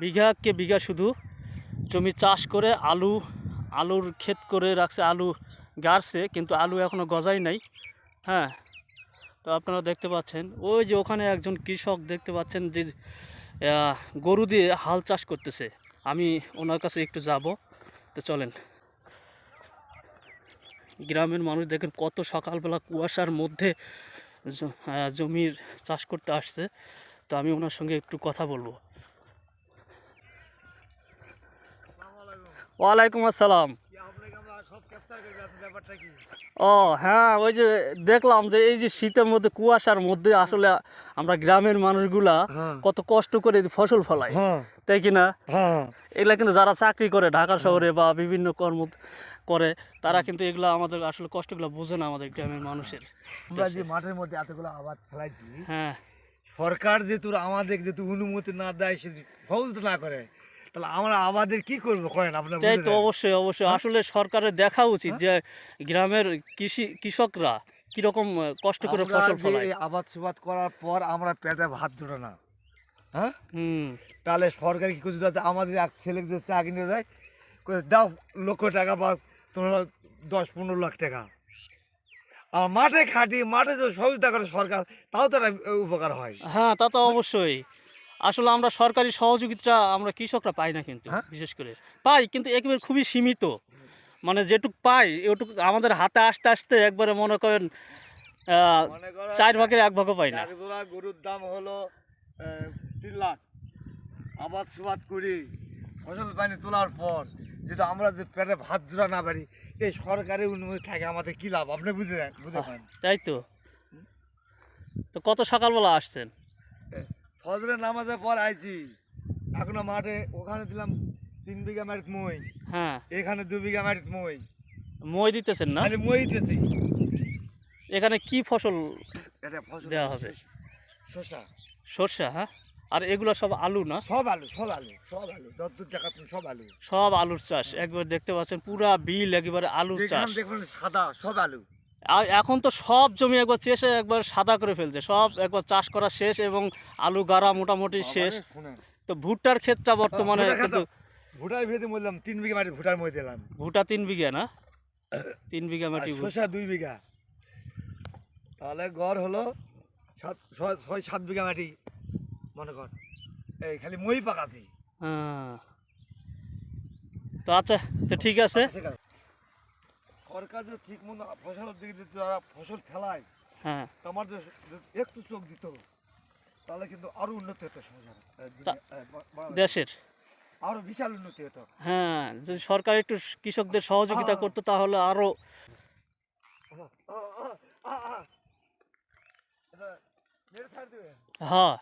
বিঘাকে বিঘা শুধু জমি চাষ করে আলু, আলুর ক্ষেত করে রাখছে, আলু গাড়ছে, কিন্তু আলু এখনও গজাই নাই হ্যাঁ? তো আপনারা দেখতে পাচ্ছেন, ওই যে ওখানে একজন কৃষক দেখতে পাচ্ছেন যে গরু দিয়ে হাল চাষ করতেছে। আমি ওনার কাছে একটু যাব, তো চলেন। গ্রামের মানুষ দেখেন কত সকালবেলা কুয়াশার মধ্যে জমির চাষ করতে আসছে। তো আমি ওনার সঙ্গে একটু কথা বলব। ওয়ালাইকুম আসসালাম। ও হ্যাঁ ওই যে দেখলাম যে এই যে শীতের মধ্যে কুয়াশার মধ্যে আসলে আমরা গ্রামের মানুষগুলা হ্যাঁ। কত কষ্ট করে ফসল ফলাই। হ্যাঁ। তাই কি না? হ্যাঁ। এগুলা কিন্তু যারা চাকরি করে ঢাকা শহরে বা বিভিন্ন কর্ম করে তারা কিন্তু এগুলা আমাদের আসলে কষ্টগুলো বোঝে না আমাদের গ্রামের মানুষের। আমরা যে মাঠের মধ্যে এতগুলো আবাদ ফেলাইছি হ্যাঁ। সরকার যেহেতু আমাদের যেহেতু অনুমতি না দেয় সে সহজ না করে তাহলে আমরা আমাদের কি করব কয়েন আপনার তাই তো অবশ্যই অবশ্যই। আসলে সরকারের দেখা উচিত যে গ্রামের কৃষি কৃষকরা কীরকম কষ্ট করে ফসল ফলায়। আবাদ সুবাদ করার পর আমরা পেটে ভাত জোটে না। হ্যাঁ? হুম। তাহলে সরকার কি করছে যাতে আমাদের এক ছেলেকে যে চাকরি নিয়ে দেয় কয়ে দাও লক্ষ টাকা বা তোমরা দশ পনেরো লাখ টাকা। আর মাঠে খাটি মাঠে যে সহযোগিতা করে সরকার তাও তারা উপকার হয়। হ্যাঁ তা তো অবশ্যই। আসলে আমরা সরকারি সহযোগিতা আমরা কৃষকরা পাই না কিন্তু হ্যাঁ? বিশেষ করে। পাই কিন্তু একেবারে খুবই সীমিত। মানে যেটুক পাই ওটুকু আমাদের হাতে আসতে আসতে একবারে মনে করেন চার ভাগের এক ভাগও পাই না। গরুর দাম হলো তিন লাখ। আবাদ সুবাদ করি ফসল পানি তোলার পর যেটা আমরা যে পেটে ভাত জোড়া না পারি এই সরকারি অনুমতি থাকে আমাদের কি লাভ? আপনি বুঝে বুঝে তাই তো। তো কত সকালবেলা আসছেন? ফজরের নামাজের পর আইছি। এখনও মাঠে ওখানে দিলাম তিন বিঘা মাটিত মই। হ্যাঁ। এখানে দু বিঘা মাটিত মই। মই দিতেছেন না? মই দিতেছি। এখানে কি ফসল এটা ফসল দেওয়া হবে? শসা সর্ষা হ্যাঁ? আর এগুলো সব আলু না? সব আলু সব আলু সব আলু। যত টাকা তুমি সব আলু। সব আলুর চাষ। একবার দেখতে পাচ্ছেন পুরা বিল একেবারে আলুর চাষ। দেখবেন সাদা সব আলু। এখন তো সব জমি একবার চেষে একবার সাদা করে ফেলছে। সব একবার চাষ করা শেষ এবং আলু গাড়া মোটামুটি শেষ। তো ভুট্টার ক্ষেতটা বর্তমানে কিন্তু ভুটার ভিতরে বললাম তিন বিঘা মাটি ভুটার মই দিলাম। ভুট্টা তিন বিঘা না? তিন বিঘা মাটি। শসা দুই বিঘা। তাহলে গড় হলো সাত ছয় ছয় সাত বিঘা মাটি মনে কর। এই খালি মই পাকাছি। হ্যাঁ। তো আচ্ছা তো ঠিক আছে। সরকার যদি ঠিক মতো ফসলের দিকে যদি তারা ফসল ফেলায় হ্যাঁ আমার একটু চোখ দিত তাহলে কিন্তু আরও উন্নতি হতো দেশের আরও বিশাল উন্নতি হতো হ্যাঁ যদি সরকার একটু কৃষকদের সহযোগিতা করতো তাহলে আরও হ্যাঁ